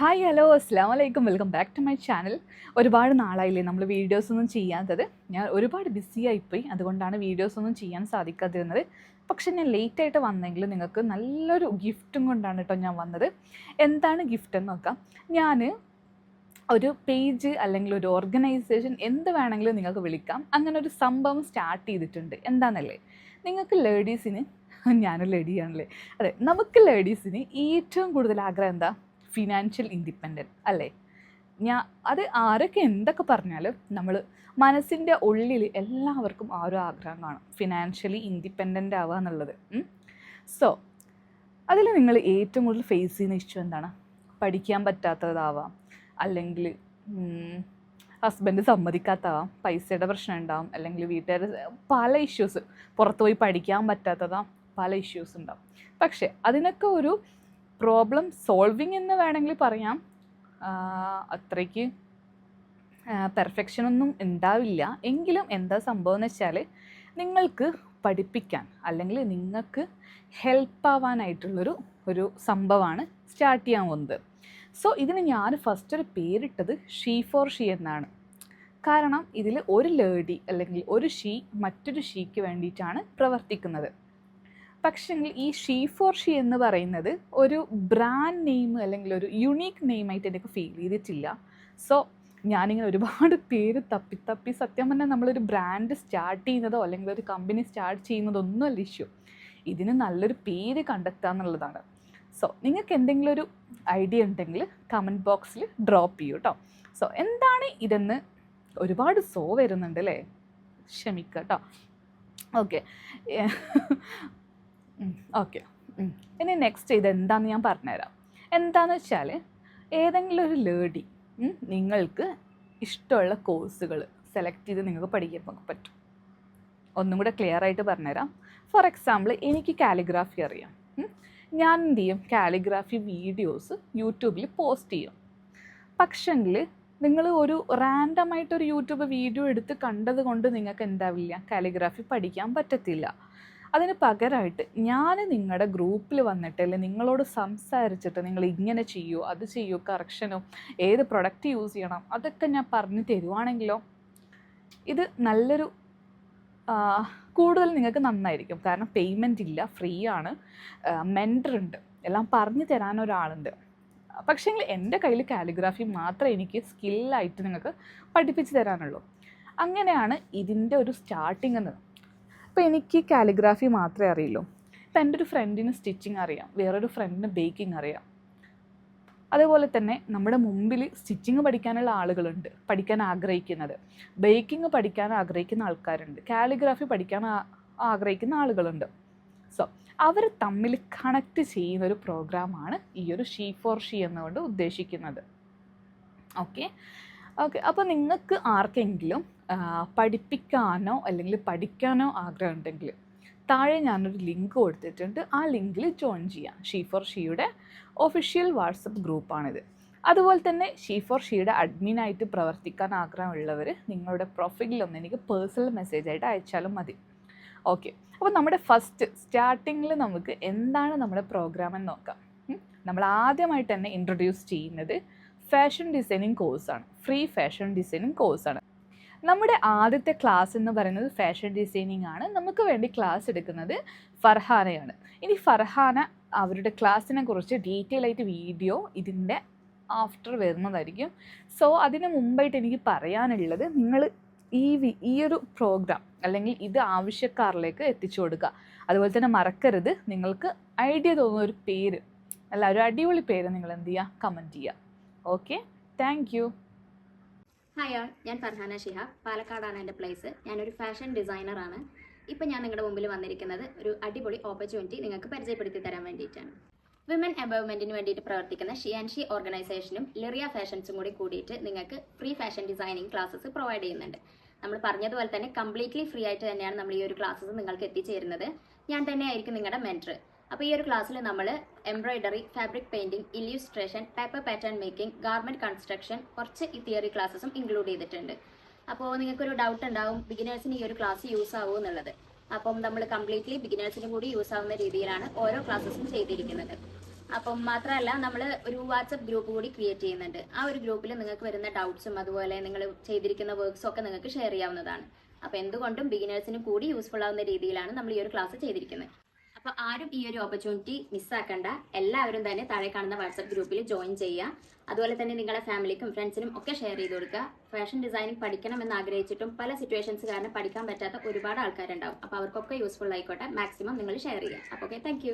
Hi hello അസ്സാം വലൈക്കും welcome back to my channel ഒരുപാട് നാളായില്ലേ നമ്മൾ വീഡിയോസ് ഒന്നും ചെയ്യാത്തത്. ഞാൻ ഒരുപാട് ബിസി ആയിപ്പോയി. അതുകൊണ്ടാണ് വീഡിയോസ് ഒന്നും ചെയ്യാൻ സാധിക്കാതിരുന്നത്. പക്ഷെ ഞാൻ ലേറ്റ് ആയിട്ട് വന്നെങ്കിൽ നിങ്ങൾക്ക് നല്ലൊരു ഗിഫ്റ്റും കൊണ്ടാണ് കേട്ടോ ഞാൻ വന്നത്. എന്താണ് ഗിഫ്റ്റ് എന്ന് നോക്കാം. ഞാൻ ഒരു പേജ് അല്ലെങ്കിൽ ഒരു ഓർഗനൈസേഷൻ എന്ത് വേണമെങ്കിലും നിങ്ങൾക്ക് വിളിക്കാം. അങ്ങനെ ഒരു സംഭവം സ്റ്റാർട്ട് ചെയ്തിട്ടുണ്ട്. എന്താണെന്നല്ലേ നിങ്ങൾക്ക് ലേഡീസിന് ഞാനൊരു ലേഡിയാണല്ലേ അതെ നമുക്ക് ലേഡീസിന് ഏറ്റവും കൂടുതൽ ആഗ്രഹം എന്താ? ഫിനാൻഷ്യൽ ഇൻഡിപെൻഡന്റ് അല്ലേ? ഞാൻ അത് ആരൊക്കെ എന്തൊക്കെ പറഞ്ഞാലും നമ്മൾ മനസ്സിന്റെ ഉള്ളിൽ എല്ലാവർക്കും ആ ഒരു ആഗ്രഹം കാണും. ഫിനാൻഷ്യലി ഇൻഡിപെൻഡന്റ് ആവുക എന്നുള്ളത്. സോ അതിൽ നിങ്ങൾ ഏറ്റവും കൂടുതൽ ഫേസ് ചെയ്യുന്ന ഇഷ്യൂ എന്താണ്? പഠിക്കാൻ പറ്റാത്തതാവാം. അല്ലെങ്കിൽ ഹസ്ബൻഡ് സമ്മതിക്കാത്തതാവാം. പൈസയുടെ പ്രശ്നം ഉണ്ടാവും. അല്ലെങ്കിൽ വീട്ടുകാർ പല ഇഷ്യൂസ് പുറത്തുപോയി പഠിക്കാൻ പറ്റാത്തതാം പല ഇഷ്യൂസ് ഉണ്ടാവും. പക്ഷേ അതിനൊക്കെ ഒരു പ്രോബ്ലം സോൾവിങ് എന്ന് വേണമെങ്കിൽ പറയാം. അത്രയ്ക്ക് പെർഫെക്ഷനൊന്നും ഉണ്ടാവില്ല. എങ്കിലും എന്താ സംഭവം എന്ന് വെച്ചാൽ നിങ്ങൾക്ക് പഠിപ്പിക്കാൻ അല്ലെങ്കിൽ നിങ്ങൾക്ക് ഹെൽപ്പ് ആവാനായിട്ടുള്ളൊരു ഒരു സംഭവമാണ് സ്റ്റാർട്ട് ചെയ്യാൻ പോകുന്നത്. സോ ഇതിന് ഞാൻ ഫസ്റ്റ് ഒരു പേരിട്ടത് ഷീ ഫോർ ഷീ എന്നാണ്. കാരണം ഇതിൽ ഒരു ലേഡി അല്ലെങ്കിൽ ഒരു ഷീ മറ്റൊരു ഷീക്ക് വേണ്ടിയിട്ടാണ് പ്രവർത്തിക്കുന്നത്. പക്ഷെങ്കിൽ ഈ ഷീ ഫോർ ഷീ എന്ന് പറയുന്നത് ഒരു ബ്രാൻഡ് നെയിം അല്ലെങ്കിൽ ഒരു യുണീക്ക് നെയിമായിട്ട് എനിക്ക് ഫീൽ ചെയ്തിട്ടില്ല. സോ ഞാനിങ്ങനെ ഒരുപാട് പേര് തപ്പി തപ്പി സത്യം പറഞ്ഞാൽ നമ്മളൊരു ബ്രാൻഡ് സ്റ്റാർട്ട് ചെയ്യുന്നതോ അല്ലെങ്കിൽ ഒരു കമ്പനി സ്റ്റാർട്ട് ചെയ്യുന്നതോ ഒന്നുമല്ല ഇഷ്യൂ ഇതിന് നല്ലൊരു പേര് കണ്ടെത്തുക എന്നുള്ളതാണ്. സോ നിങ്ങൾക്ക് എന്തെങ്കിലും ഒരു ഐഡിയ ഉണ്ടെങ്കിൽ കമന്റ് ബോക്സിൽ ഡ്രോപ്പ് ചെയ്യൂ കേട്ടോ സോ എന്താണ് ഇതെന്ന് ഒരുപാട് സോ വരുന്നുണ്ട് അല്ലേ? ക്ഷമിക്കുക കേട്ടോ ഓക്കെ ഓക്കെ. ഇനി നെക്സ്റ്റ് ഇത് എന്താണെന്ന് ഞാൻ പറഞ്ഞുതരാം. എന്താണെന്ന് വെച്ചാൽ ഏതെങ്കിലും ഒരു ലേഡി നിങ്ങൾക്ക് ഇഷ്ടമുള്ള കോഴ്സുകൾ സെലക്ട് ചെയ്ത് നിങ്ങൾക്ക് പഠിക്കാൻ പറ്റും. ഒന്നും കൂടെ ക്ലിയർ ആയിട്ട് പറഞ്ഞുതരാം. ഫോർ എക്സാമ്പിൾ എനിക്ക് കാലിഗ്രാഫി അറിയാം. ഞാൻ എന്ത് ചെയ്യും? കാലിഗ്രാഫി വീഡിയോസ് യൂട്യൂബിൽ പോസ്റ്റ് ചെയ്യും. പക്ഷെങ്കിൽ നിങ്ങൾ ഒരു റാൻഡമായിട്ടൊരു യൂട്യൂബ് വീഡിയോ എടുത്ത് കണ്ടത് കൊണ്ട് നിങ്ങൾക്ക് എന്താവില്ല? കാലിഗ്രാഫി പഠിക്കാൻ പറ്റത്തില്ല. അതിന് പകരമായിട്ട് ഞാൻ നിങ്ങളുടെ ഗ്രൂപ്പിൽ വന്നിട്ട് അല്ലെങ്കിൽ നിങ്ങളോട് സംസാരിച്ചിട്ട് നിങ്ങൾ ഇങ്ങനെ ചെയ്യൂ അത് ചെയ്യൂ കറക്ഷനോ ഏത് പ്രൊഡക്റ്റ് യൂസ് ചെയ്യണം അതൊക്കെ ഞാൻ പറഞ്ഞു തരുവാണെങ്കിലോ? ഇത് നല്ലൊരു കൂടുതൽ നിങ്ങൾക്ക് നന്നായിരിക്കും. കാരണം പേയ്മെന്റ് ഇല്ല ഫ്രീ ആണ്. മെന്റർ ഉണ്ട്. എല്ലാം പറഞ്ഞു തരാൻ ഒരാളുണ്ട്. പക്ഷേ എന്റെ കയ്യിൽ കാലിഗ്രാഫി മാത്രമേ എനിക്ക് സ്കില്ലായിട്ട് നിങ്ങൾക്ക് പഠിപ്പിച്ച് തരാനുള്ളൂ. അങ്ങനെയാണ് ഇതിന്റെ ഒരു സ്റ്റാർട്ടിങ് എന്ന്. അപ്പോൾ എനിക്ക് കാലിഗ്രാഫി മാത്രമേ അറിയുള്ളൂ. ഇപ്പം എന്റെ ഒരു ഫ്രണ്ടിന് സ്റ്റിച്ചിങ് അറിയാം. വേറൊരു ഫ്രണ്ടിന് ബേക്കിംഗ് അറിയാം. അതേപോലെ തന്നെ നമ്മുടെ മുമ്പിൽ സ്റ്റിച്ചിങ് പഠിക്കാനുള്ള ആളുകളുണ്ട് പഠിക്കാൻ ആഗ്രഹിക്കുന്നത്. ബേക്കിംഗ് പഠിക്കാൻ ആഗ്രഹിക്കുന്ന ആൾക്കാരുണ്ട്. കാലിഗ്രാഫി പഠിക്കാൻ ആഗ്രഹിക്കുന്ന ആളുകളുണ്ട്. സോ അവർ തമ്മിൽ കണക്ട് ചെയ്യുന്ന ഒരു പ്രോഗ്രാമാണ് ഈ ഒരു ഷീ ഫോർ ഷീ എന്നുകൊണ്ട് ഉദ്ദേശിക്കുന്നത്. ഓക്കെ ഓക്കെ അപ്പോൾ നിങ്ങൾക്ക് ആർക്കെങ്കിലും പഠിപ്പിക്കാനോ അല്ലെങ്കിൽ പഠിക്കാനോ ആഗ്രഹം ഉണ്ടെങ്കിൽ താഴെ ഞാനൊരു ലിങ്ക് കൊടുത്തിട്ടുണ്ട്. ആ ലിങ്കിൽ ജോയിൻ ചെയ്യാം. ഷീ ഫോർ ഷീയുടെ ഒഫീഷ്യൽ വാട്സപ്പ് ഗ്രൂപ്പാണിത്. അതുപോലെ തന്നെ ഷീ ഫോർ ഷീയുടെ അഡ്മിനായിട്ട് പ്രവർത്തിക്കാൻ ആഗ്രഹമുള്ളവർ നിങ്ങളുടെ പ്രൊഫൈലിൽ ഒന്ന് എനിക്ക് പേഴ്സണൽ മെസ്സേജ് ആയിട്ട് അയച്ചാലും മതി. ഓക്കെ അപ്പോൾ നമ്മുടെ ഫസ്റ്റ് സ്റ്റാർട്ടിങ്ങിൽ നമുക്ക് എന്താണ് നമ്മുടെ പ്രോഗ്രാം എന്ന് നോക്കാം. നമ്മൾ ആദ്യമായിട്ട് തന്നെ ഇൻട്രൊഡ്യൂസ് ചെയ്യുന്നത് ഫാഷൻ ഡിസൈനിങ് കോഴ്സാണ് ഫ്രീ ഫാഷൻ ഡിസൈനിങ് കോഴ്സാണ് നമ്മുടെ ആദ്യത്തെ ക്ലാസ് എന്ന് പറയുന്നത് ഫാഷൻ ഡിസൈനിങ് ആണ്. നമുക്ക് വേണ്ടി ക്ലാസ് എടുക്കുന്നത് ഫർഹാനയാണ് ഇനി ഫർഹാന അവരുടെ ക്ലാസ്സിനെ കുറിച്ച് ഡീറ്റെയിൽ ആയിട്ട് വീഡിയോ ഇതിന്റെ ആഫ്റ്റർ വരുന്നതായിരിക്കും. സോ അതിന് മുമ്പായിട്ട് എനിക്ക് പറയാനുള്ളത് നിങ്ങൾ ഈ ഈ ഒരു പ്രോഗ്രാം അല്ലെങ്കിൽ ഇത് ആവശ്യക്കാരിലേക്ക് എത്തിച്ചു കൊടുക്കുക. അതുപോലെ തന്നെ മറക്കരുത്. നിങ്ങൾക്ക് ഐഡിയ തോന്നുന്ന ഒരു പേര് അല്ല ഒരു അടിപൊളി പേര് നിങ്ങൾ എന്ത് ചെയ്യുക? കമന്റ് ചെയ്യുക. Okay? Thank you. Hi all ഞാൻ ഫർഹാന ഷിഹ പാലക്കാടാണ് എന്റെ പ്ലേസ് ഞാനൊരു ഫാഷൻ ഡിസൈനറാണ് ഇപ്പം ഞാൻ നിങ്ങളുടെ മുമ്പിൽ വന്നിരിക്കുന്നത് ഒരു അടിപൊളി ഓപ്പർച്യൂണിറ്റി നിങ്ങൾക്ക് പരിചയപ്പെടുത്തി തരാൻ വേണ്ടിയിട്ടാണ്. വിമൻ എംപവർമെന്റിന് വേണ്ടിയിട്ട് പ്രവർത്തിക്കുന്ന ഷി ആൻഡ് ഷി ഓർഗനൈസേഷനും ലിറിയ ഫാഷൻസും കൂടി കൂടിയിട്ട് നിങ്ങൾക്ക് free fashion designing classes provide ചെയ്യുന്നുണ്ട്. നമ്മൾ പറഞ്ഞതുപോലെ തന്നെ കംപ്ലീറ്റ്ലി ഫ്രീ ആയിട്ട് തന്നെയാണ് നമ്മൾ ഈ ഒരു ക്ലാസ്സസ് നിങ്ങൾക്ക് എത്തിച്ചേരുന്നത്. ഞാൻ തന്നെയായിരിക്കും നിങ്ങളുടെ മെന്റർ അപ്പോൾ ഈ ഒരു ക്ലാസ്സിൽ നമ്മൾ embroidery fabric painting illustration paper pattern making garment construction കുറച്ച് ഈ തിയറി ക്ലാസ്സസും ഇൻക്ലൂഡ് ചെയ്തിട്ടുണ്ട്. അപ്പോൾ നിങ്ങൾക്കൊരു ഡൗട്ട് ഉണ്ടാവും ബിഗിനേഴ്സിന് ഈ ഒരു ക്ലാസ് യൂസ് ആവുമോ എന്നുള്ളത്. അപ്പം നമ്മൾ കംപ്ലീറ്റ്ലി ബിഗിനേഴ്സിന് കൂടി യൂസ് ആവുന്ന രീതിയിലാണ് ഓരോ ക്ലാസ്സസും ചെയ്തിരിക്കുന്നത്. അപ്പം മാത്രമല്ല നമ്മൾ ഒരു വാട്സപ്പ് ഗ്രൂപ്പ് കൂടി ക്രിയേറ്റ് ചെയ്യുന്നുണ്ട്. ആ ഒരു ഗ്രൂപ്പിൽ നിങ്ങൾക്ക് വരുന്ന ഡൗട്ട്സും അതുപോലെ നിങ്ങൾ ചെയ്തിരിക്കുന്ന വർക്ക്സും ഒക്കെ നിങ്ങൾക്ക് ഷെയർ ചെയ്യാവുന്നതാണ്. അപ്പോൾ എന്തുകൊണ്ടും ബിഗിനേഴ്സിന് കൂടി യൂസ്ഫുൾ ആവുന്ന രീതിയിലാണ് നമ്മൾ ഈ ഒരു ക്ലാസ് ചെയ്തിരിക്കുന്നത്. അപ്പോൾ ആരും ഈ ഒരു ഓപ്പർച്യൂണിറ്റി മിസ്സാക്കണ്ട എല്ലാവരും തന്നെ താഴെ കാണുന്ന വാട്സപ്പ് ഗ്രൂപ്പിൽ ജോയിൻ ചെയ്യുക. അതുപോലെ തന്നെ നിങ്ങളുടെ ഫാമിലിക്കും ഫ്രണ്ട്സിനും ഒക്കെ ഷെയർ ചെയ്ത് കൊടുക്കുക. ഫാഷൻ ഡിസൈനിങ് പഠിക്കണം എന്ന് ആഗ്രഹിച്ചിട്ടും പല സിറ്റുവേഷൻസ് കാരണം പഠിക്കാൻ പറ്റാത്ത ഒരുപാട് ആൾക്കാരുണ്ടാവും. അപ്പോൾ അവർക്കൊക്കെ യൂസ്ഫുൾ ആയിക്കോട്ടെ. മാക്സിമം നിങ്ങൾ ഷെയർ ചെയ്യുക. അപ്പോൾ ഓക്കെ താങ്ക്